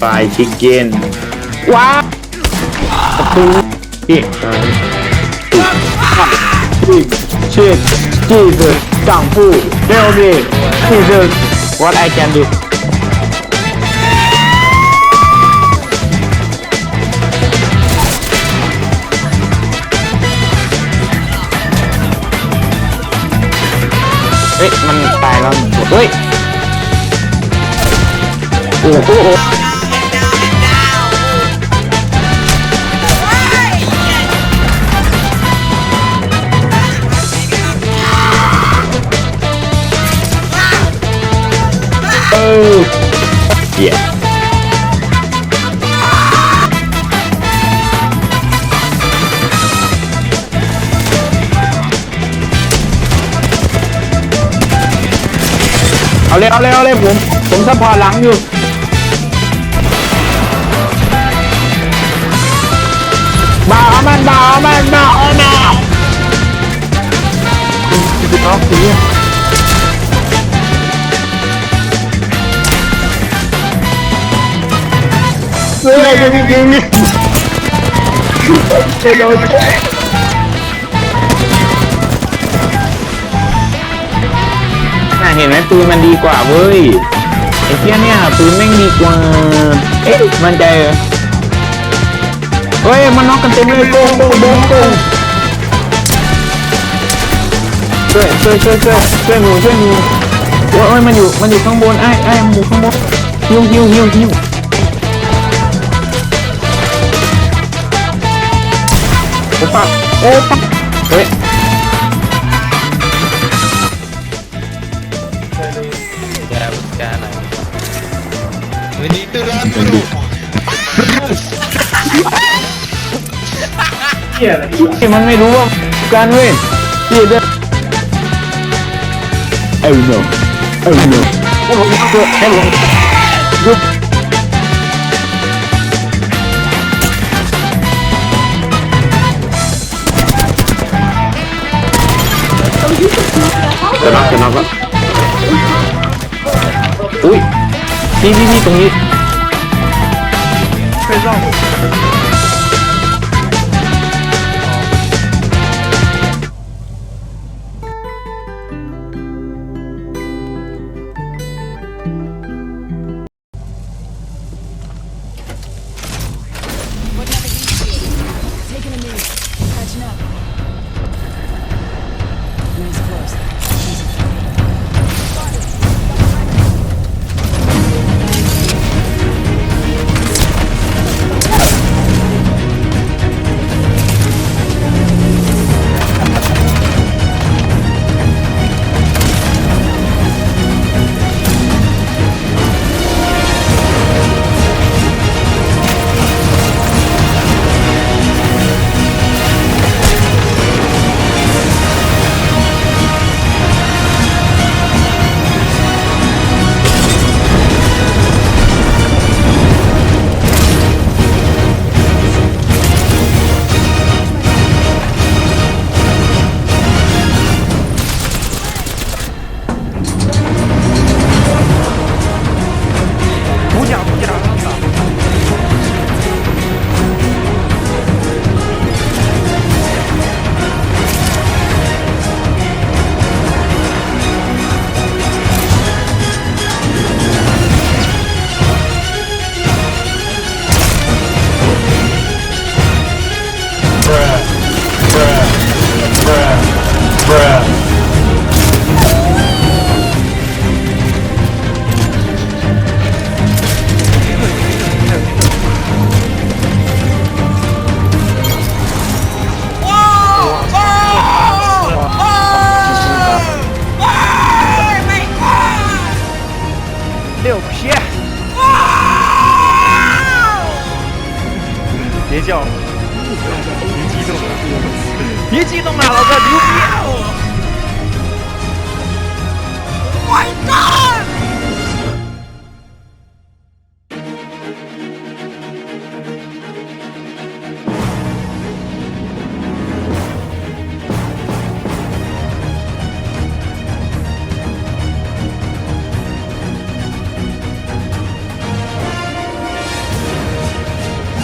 ฟชิคเก้นว้าวประตูพี่ชิดจีสจังผู้เดลดีจีส what I can do เฮ้ย มันตายแล้วเฮ้ย โอ้โห เออเหี้ยเอาเลยเอาเลยเอาเลยผม ผมซัพพอร์ตหลังอยู่บ่าวเอามันบ่าเอามันบ่าวเอามันคือ น้องสีเฮ้ยจริงจริงๆจะโดนน่าเห็นไหมปืนมันดีกว่าเว้ยไอ้เที่ยเนี่ยปืนแม่งดีกว่า เอ๊ะมันใจเหรอเฮ้ยมันน็อกกันเต็มเลยโกงโกงโกงโกงช่วยช่วยช่วยช่วยช่วยหนูช่วยหนูโอ้ยมันอยู่มันอยู่ข้างบนไอ้ไอ้มันอยู่ข้างบนหิวหิวหิวหิว โอ้ปักโอ้ปักเฮ้ย Ya buscar Benito Randro ที่มันไม่รู้ว่าการเว้ยที่เดินเอ้ย no เอ้ย no จะน็อกจะน็อกแล้วอุ้ยพี่พี่พี่ตรงนี้ 别激动了，老哥牛逼！